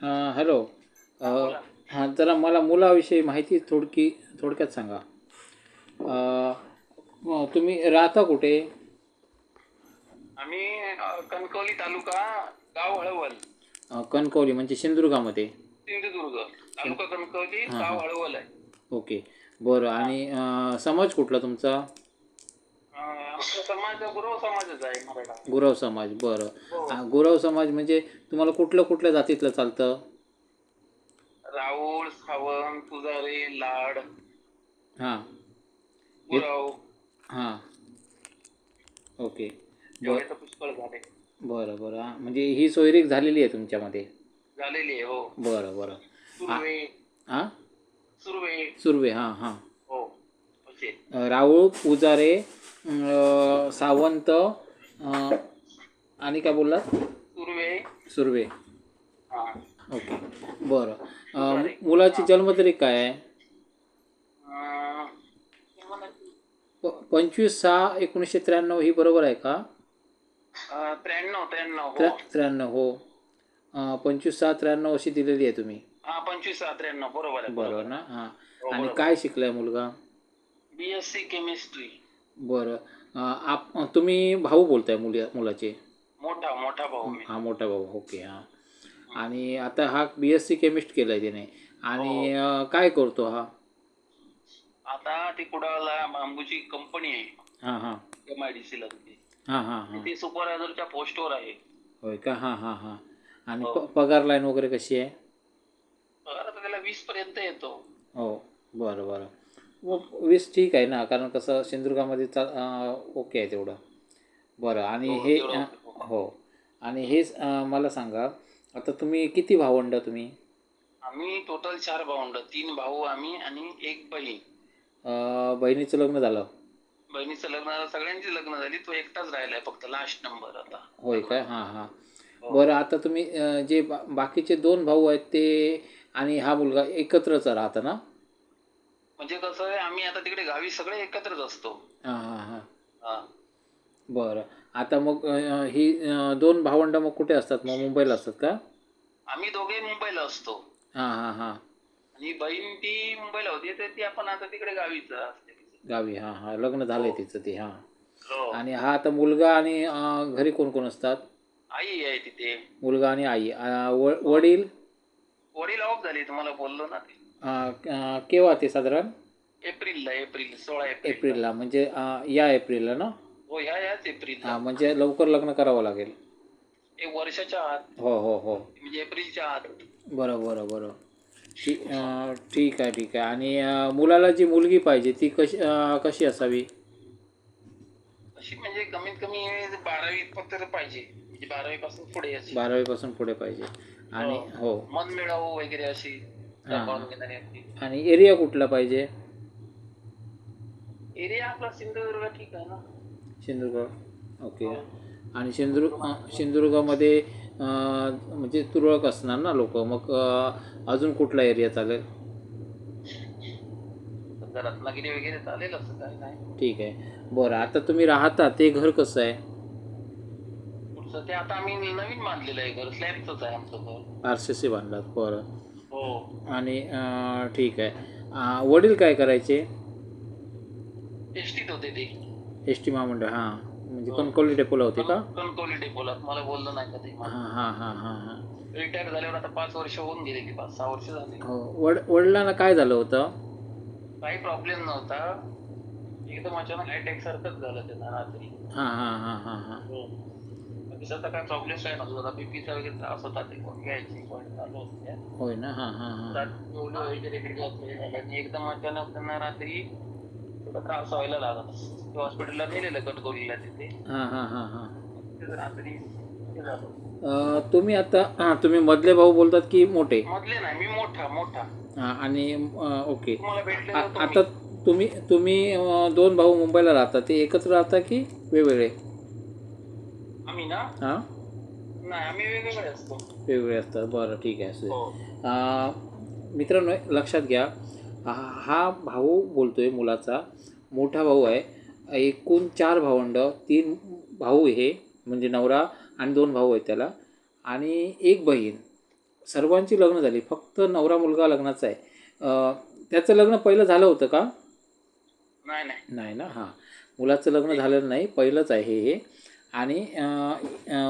हां हॅलो हां जरा मला मुलाविषयी माहिती थोडकी थोडक्यात सांगा. तुम्ही राहता कुठे? आम्ही कणकवली तालुका गाव हळवल. कणकवली म्हणजे सिंधुदुर्गामध्ये? सिंधुदुर्ग. तालुका कणकवली गाव हळवल आहे. ओके. बरं आणि समाज कुठला तुमचा? आमचा समाज गुरव समाजच आहे मराठा. गुरव समाज बरं. हो. आ, गुरव समाज म्हणजे तुम्हाला कुठल्या कुठल्या जातीतलं चालतं? राऊळ सावंत पुजारी लाड. हां. गुरव. हां. ओके. तर पुष्कळ झाले बरं बरं. हां म्हणजे ही सोयरीक झालेली आहे तुमच्यामध्ये? झालेली आहे हो. बरं बरं. सुर्वे. हां? सुर्वे. सुर्वे हां हां. हो असे. राऊळ पुजारे सावंत आणि काय बोललात? सुर्वे. सुर्वे. ओके. बरं. मुलाची जन्मतारीख काय आहे? प पंचवीस सहा एकोणीसशे त्र्याण्णव ही बरोबर आहे का? त्र्याण्णव त्र्याण्णव त्र्या हो त्र्याण्णव हो. अ, पंचवीस सहा त्र्याण्णव अशी दिलेली आहे तुम्ही. हा पंचवीस सहा त्र्याण्णव बरोबर आहे बरोबर ना? हां. हो, आणि बरोबर. काय शिकलाय मुलगा? बी एस सी केमिस्ट्री बरं. आप तुम्ही भाऊ बोलताय मुली मुलाचे? मोठा मोठा भाऊ मी. हा मोठा भाऊ. ओके हां. आणि आता हा बी एस सी केमिस्ट केला आहे त्याने आणि अ, काय करतो हा? आता ती कुडाळला बांबूची कंपनी आहे. हां हां. एम आय डी सी ला तिथे. हां हां हां. ती सुपरवायझरच्या पोस्टवर आहे. होय का? हां हां हां. आणि हो. प पगार लाईन वगैरे कशी आहे? पगार आता त्याला वीस पर्यंत येतो. हो बरं बरं. व- वीस ठीक आहे ना कारण कसं सिंधुदुर्गामध्ये चा अं, ओके आहे तेवढं. बरं आणि हो, हे ओके. हो. आणि हेच अं, मला सांगा आता तुम्ही किती भावंड तुम्ही? आम्ही टोटल चार भावंड तीन भाऊ आम्ही आणि एक बहीण. बहिणीचं लग्न झालं? बहिणीचं लग्न सगळ्यांची लग्न झाली तो एकटाच राहिलाय फक्त लास्ट नंबर आता. होय काय? हां हां. हो. बरं आता तुम्ही जे बाकीचे दोन भाऊ आहेत ते आणि हा मुलगा एकत्रच राहता ना? म्हणजे कसं आहे आम्ही आता तिकडे गावी सगळे एकत्रच असतो. हां हां हां. हा. बरं. आता मग अं, ही अं, दोन भावंड मग कुठे असतात? मग मुंबईला असतात का? आम्ही दोघे मुंबईला असतो. हां हां हां. आणि बहीण ती मुंबईला होती तर ती आपण आता तिकडे गावीच असते. गावी हां हां. लग्न झालंय तिचं ते हां. हो. आणि हा आता मुलगा आणि अं, घरी कोण कोण असतात? आई आहे तिथे. मुलगा आणि आई. अं, व वडील? वडील ऑफ झाले तुम्हाला बोललो ना ते. केव्हा ते साधारण? एप्रिलला एप्रिल सोळा एप्रिल एप्रिलला म्हणजे अं, या एप्रिलला ना? हो ह्या याच एप्रिलला. हां म्हणजे लवकर लग्न करावं लागेल. एक वर्षाच्या आत. हो हो हो. म्हणजे एप्रिलच्या आत. बरं बरं बरं. ठीक अं, ठीक आहे ठीक आहे. आणि अं, मुलाला जी मुलगी पाहिजे ती कशी अं, कशी असावी? अशी म्हणजे कमीत कमी बारावी पत्र पाहिजे. म्हणजे बारावी पासून पुढे अशी. बारावीपासून पुढे पाहिजे. आणि हो. मन मिळावं वगैरे अशी. हा. घेणारी आणि एरिया कुठला पाहिजे? एरिया आपला सिंधुदुर्ग ठीक आहे ना. सिंधुदुर्ग. ओके. आणि सिंधुदुर्ग सिंधुदुर्गामध्ये म्हणजे तुरळक असणार ना लोक. मग अजून कुठला एरिया चालेल? रत्नागिरी वगैरे चालेल असं काही नाही. ठीक आहे. बरं आता तुम्ही राहता ते घर कसं आहे? ते आता आम्ही नवीन बांधलेलं आहे घर. स्लॅबच आहे आमचं घर. आर सी सी बांधलात. बरं. हो आणि अं, ठीक आहे. वडील काय करायचे? एसटीत होते ते. एस टी महामंडळ हां. म्हणजे कणकवली डेपोला होते का? कणकवली डेपोला. मला बोललं नाही कधी हां हां हां हां हां. रिटायर झाल्यावर आता पाच वर्ष होऊन गेलेली पाच सहा वर्ष झाली. हो. वड वडिलांना काय झालं होतं? काही प्रॉब्लेम नव्हता. एकदम अचानक अटॅक सारखंच झालं त्यांना रात्री. हां हां हां हां. हां. दिसाचा काय प्रॉब्लेम काय नव्हता बीपीचा वगैरे त्रास होता ते कोण घ्यायची कोण चालू होते होय ना? हां हां हां. एवढं वगैरे आणि एकदम अचानक त्यांना रात्री थोडा त्रास व्हायला लागला. हॉस्पिटलला नेलेलं कणकवलीला तिथे. हां हां हां हां. रात्री तुम्ही आता हां तुम्ही मधले भाऊ बोलतात की मोठे? मधले नाही मी मोठा मोठा. हां आणि ओके. आता तुम्ही तुम्ही दोन भाऊ मुंबईला राहता ते एकत्र राहता की वेगवेगळे? आम्ही ना? हां? नाही आम्ही वेगवेगळे असतो. वेगवेगळे असतात. बरं ठीक आहे असू दे. हो. मित्रांनो लक्षात घ्या. हा हा भाऊ बोलतोय मुलाचा. मोठा भाऊ आहे. एकूण चार भावंड तीन भाऊ हे म्हणजे नवरा आणि दोन भाऊ आहेत त्याला. आणि एक बहीण. सर्वांची लग्न झाली. फक्त नवरा मुलगा लग्नाचा आहे. अं, त्याचं लग्न पहिलं झालं होतं का? नाही नाही. नाही ना? हां. मुलाचं लग्न झालेलं नाही. पहिलंच आहे हे. आणि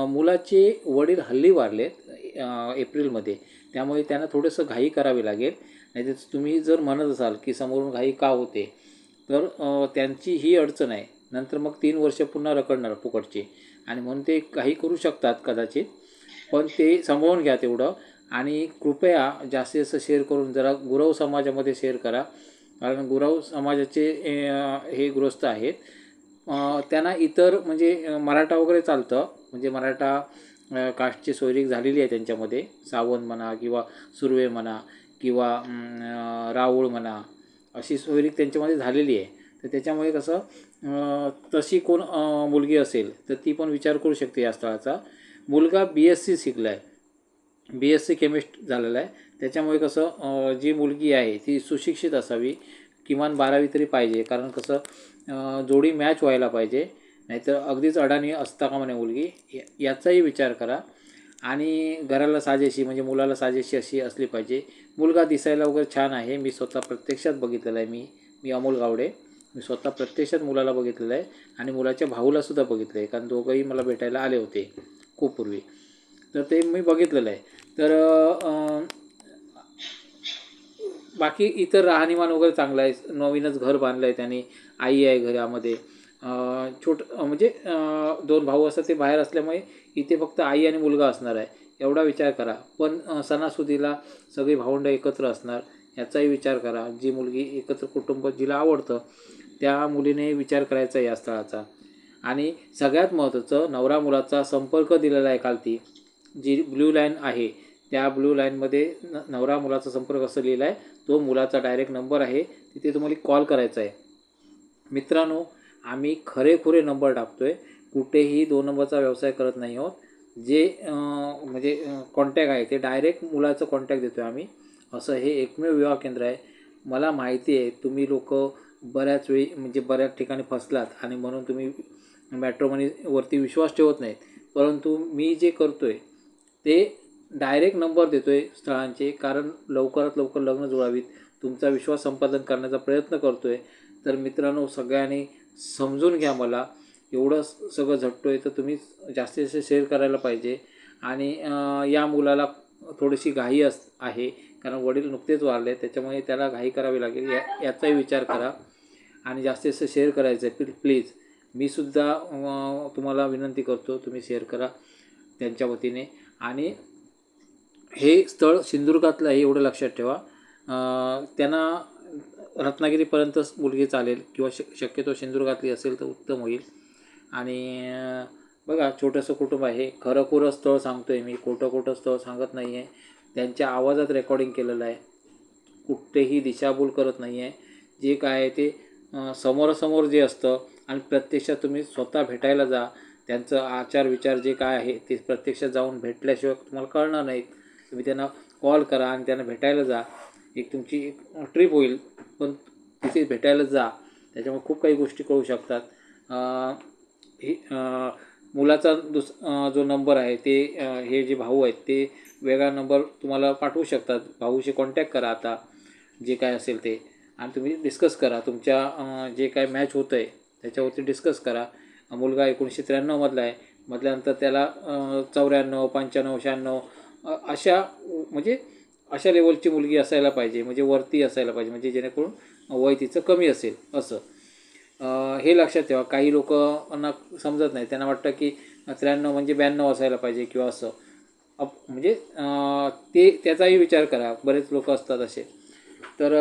मुलाचे वडील हल्ली वारलेत एप्रिलमध्ये. त्यामुळे त्यांना थोडंसं घाई करावी लागेल. नाहीतर तुम्ही जर म्हणत असाल की समोरून घाई का होते तर त्यांची ही अडचण आहे. नंतर मग तीन वर्ष पुन्हा रकडणार फुकटची. आणि म्हणून ते काही करू शकतात कदाचित पण ते सांभाळून घ्या तेवढं. आणि कृपया जास्तीत जास्त शेअर करून जरा गुरव समाजामध्ये शेअर करा. कारण गुरव समाजाचे हे गृहस्थ आहेत. त्यांना इतर म्हणजे मराठा वगैरे चालतं. म्हणजे मराठा कास्टची सोयरीक झालेली आहे त्यांच्यामध्ये. सावंत म्हणा किंवा सुर्वे म्हणा किंवा राऊळ म्हणा अशी सोयरीक त्यांच्यामध्ये झालेली आहे. तर त्याच्यामुळे कसं तशी कोण मुलगी असेल तर ती पण विचार करू शकते या स्थळाचा. मुलगा बी एस सी शिकला आहे बी एस सी केमिस्ट झालेला आहे. त्याच्यामुळे कसं जी मुलगी आहे ती सुशिक्षित असावी किमान बारावी तरी पाहिजे. कारण कसं जोडी मॅच व्हायला पाहिजे. नाहीतर अगदीच अडाणी असता का म्हणे मुलगी? या- याचाही विचार करा. आणि घराला साजेशी म्हणजे मुलाला साजेशी अशी असली पाहिजे. मुलगा दिसायला वगैरे छान आहे. मी स्वतः प्रत्यक्षात बघितलेला आहे. मी मी अमोल गावडे. मी स्वतः प्रत्यक्षात मुलाला बघितलेलं आहे. आणि मुलाच्या भाऊलासुद्धा बघितलं आहे कारण दोघंही मला भेटायला आले होते खूप पूर्वी. तर ते मी बघितलेलं आहे. तर बाकी इतर राहणीमान वगैरे चांगलं आहे. नवीनच घर बांधलं आहे त्यांनी आई आहे घरामध्ये. छोट म्हणजे दोन भाऊ असतात ते बाहेर असल्यामुळे इथे फक्त आई आणि मुलगा असणार आहे. एवढा विचार करा. पण सणासुदीला सगळी भावंडं एकत्र असणार याचाही विचार करा. जी मुलगी एकत्र कुटुंब जिला आवडतं त्या मुलीने विचार करायचा या स्थळाचा. आणि सगळ्यात महत्त्वाचं नवरा मुलाचा संपर्क दिलेला आहे खालती जी ब्ल्यू लाईन आहे त्या ब्ल्यू लाईनमध्ये न नवरा मुलाचा संपर्क असं लिहिला आहे तो मुलाचा डायरेक्ट नंबर आहे तिथे तुम्हाला कॉल करायचा आहे. मित्रांनो आम्ही खरेखुरे नंबर टाकतो आहे कुठेही दोन नंबरचा व्यवसाय करत नाही आहोत. जे म्हणजे कॉन्टॅक्ट आहे ते डायरेक्ट मुलाचं कॉन्टॅक्ट देतो आहे आम्ही. असं हे एकमेव विवाह केंद्र आहे. मला माहिती आहे तुम्ही लोक बऱ्याच वेळी म्हणजे बऱ्याच ठिकाणी फसलात आणि म्हणून तुम्ही मॅट्रोमनीवरती विश्वास ठेवत नाहीत. परंतु मी जे करतो आहे ते डायरेक्ट नंबर देतो आहे स्थळांचे कारण लवकरात लवकर लग्न जुळावीत. तुमचा विश्वास संपादन करण्याचा प्रयत्न करतो आहे तर मित्रांनो सगळ्यांनी समजून घ्या मला. एवढं सगळं झटतो आहे तर तुम्ही जास्तीत जास्त शेअर करायला पाहिजे. आणि या मुलाला थोडीशी घाई अस आहे कारण वडील नुकतेच वारले त्याच्यामुळे त्याला घाई करावी लागेल. या याचाही विचार करा. आणि जास्तीत जास्त शेअर करायचं आहे प्ली प्लीज मी सुद्धा तुम्हाला विनंती करतो तुम्ही शेअर करा त्यांच्या वतीने. आणि हे स्थळ सिंधुदुर्गातलं आहे एवढं लक्षात ठेवा. त्यांना रत्नागिरीपर्यंतच मुलगी चालेल किंवा श शक्यतो सिंधुदुर्गातली असेल तर उत्तम होईल. आणि बघा छोटंसं कुटुंब आहे. खरं खुरं स्थळ सांगतो आहे मी. खोटं खोटं स्थळ सांगत नाही आहे त्यांच्या आवाजात रेकॉर्डिंग केलेलं आहे. कुठेही दिशाभूल करत नाही आहे जे काय आहे ते समोरासमोर जे असतं आणि प्रत्यक्षात तुम्ही स्वतः भेटायला जा. त्यांचं आचार विचार जे काय आहे ते प्रत्यक्षात जाऊन भेटल्याशिवाय तुम्हाला कळणार नाहीत. तुम्ही त्यांना कॉल करा आणि त्यांना भेटायला जा. एक तुमची एक ट्रिप होईल पण तिथे भेटायला जा. त्याच्यामुळे खूप काही गोष्टी कळू शकतात. हे मुलाचा दुस जो नंबर आहे ते हे जे भाऊ आहेत ते वेगळा नंबर तुम्हाला पाठवू शकतात. भाऊशी कॉन्टॅक्ट करा आता जे काय असेल ते. आणि तुम्ही डिस्कस करा. तुमच्या जे काय मॅच होतं आहे त्याच्यावरती डिस्कस करा. मुलगा एकोणीसशे त्र्याण्णवमधला आहे. म्हटल्यानंतर त्याला चौऱ्याण्णव पंच्याण्णव शहाण्णव अशा म्हणजे अशा लेवलची मुलगी असायला पाहिजे म्हणजे वरती असायला पाहिजे म्हणजे जेणेकरून वय तिचं कमी असेल असं. हे लक्षात ठेवा काही लोकांना समजत नाही. त्यांना वाटतं की त्र्याण्णव म्हणजे ब्याण्णव असायला पाहिजे किंवा असं. अप म्हणजे ते त्याचाही विचार करा बरेच लोक असतात असे. तर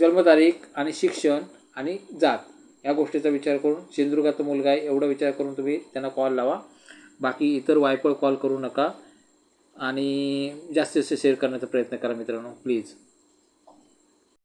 जन्मतारीख आणि शिक्षण आणि जात या गोष्टीचा विचार करून सिंधुदुर्गाचा मुलगा आहे एवढा विचार करून तुम्ही त्यांना कॉल लावा. बाकी इतर वायपळ कॉल करू नका. आणि जास्तीत जास्त शेअर करण्याचा प्रयत्न करा मित्रांनो प्लीज